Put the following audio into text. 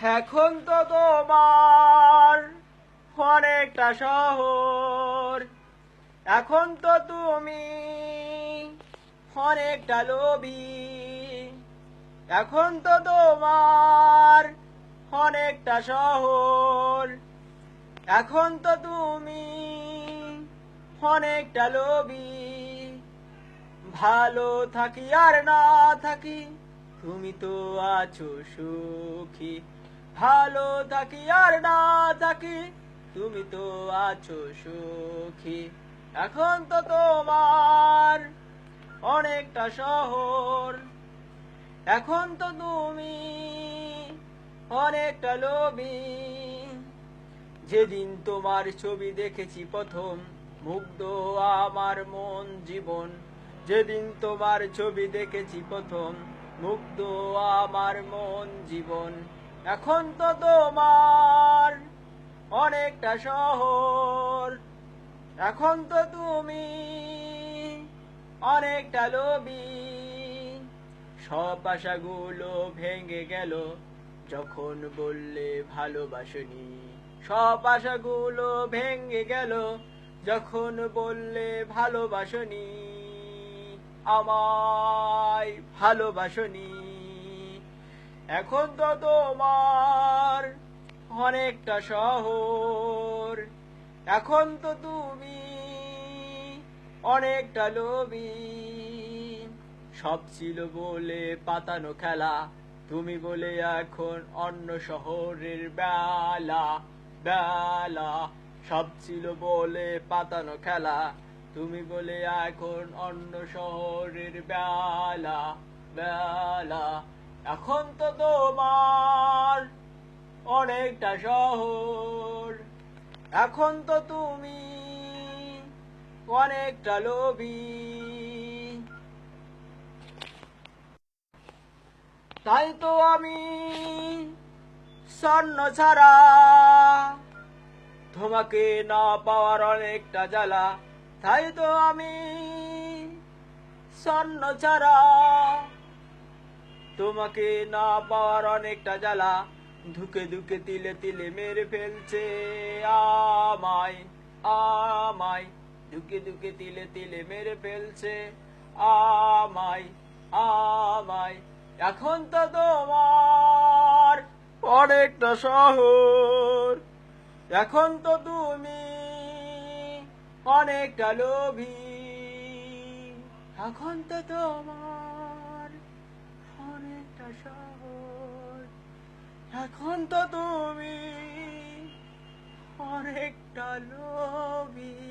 এখন তো তোমার অনেকটা শহর। এখন তো তুমি অনেকটা লোভী। এখন তো তোমার অনেকটা শহর। এখন তো তুমি অনেকটা লোভী। ভালো থাকি আর না থাকি তুমি তো আছো সুখী। ভালো থাকি আর না থাকি, তুমি তো আছো সুখী। এখন তো তোমার অনেকটা শহর, এখন তো তুমি অনেকটা লোভী। যেদিন তোমার ছবি দেখেছি প্রথম, মুগ্ধ আমার মন জীবন। যেদিন তোমার ছবি দেখেছি প্রথম মুগ্ধ আমার মন জীবন। এখন তো তোমার অনেকটা শহর। এখন তো তুমি অনেকটা লোভী। সব আশাগুলো ভেঙে গেল, যখন বললে ভালোবাসনি। সব আশাগুলো ভেঙে গেল, যখন বললে ভালোবাসনি। আমায় ভালোবাসনি। এখন তো তোমার অনেকটা শহর। এখন তো তুমি অনেকটা লোভী। সব ছিল বলে পাতানো খেলা, তুমি বলে এখন অন্য শহরের বেলা বেলা। সব ছিল বলে পাতানো খেলা তুমি বলে এখন অন্য শহরের বেলা বেলা। এখন তো তোমার অনেকটা শহর। এখন তো তুমি অনেকটা লোভী। তাই তো আমি স্বর্ণ ছাড়া তোমাকে না পাওয়ার অনেকটা জ্বালা। তাই তো আমি স্বর্ণ ছাড়া তোমাকে না পাওয়ার অনেকটা জ্বালা ধুকে ধুকে তিলে তিলে মেরে ফেলছে। আমায় আমায় ধুকে ধুকে তিলে তিলে মেরে ফেলছে। আমায় আমায় এখন তো তোমার অনেকটা শহর। এখন তো তুমি অনেকটা লোভী এখন তো তোমার অনেকটা শহর। এখন তো তুমি অনেকটা লোভী।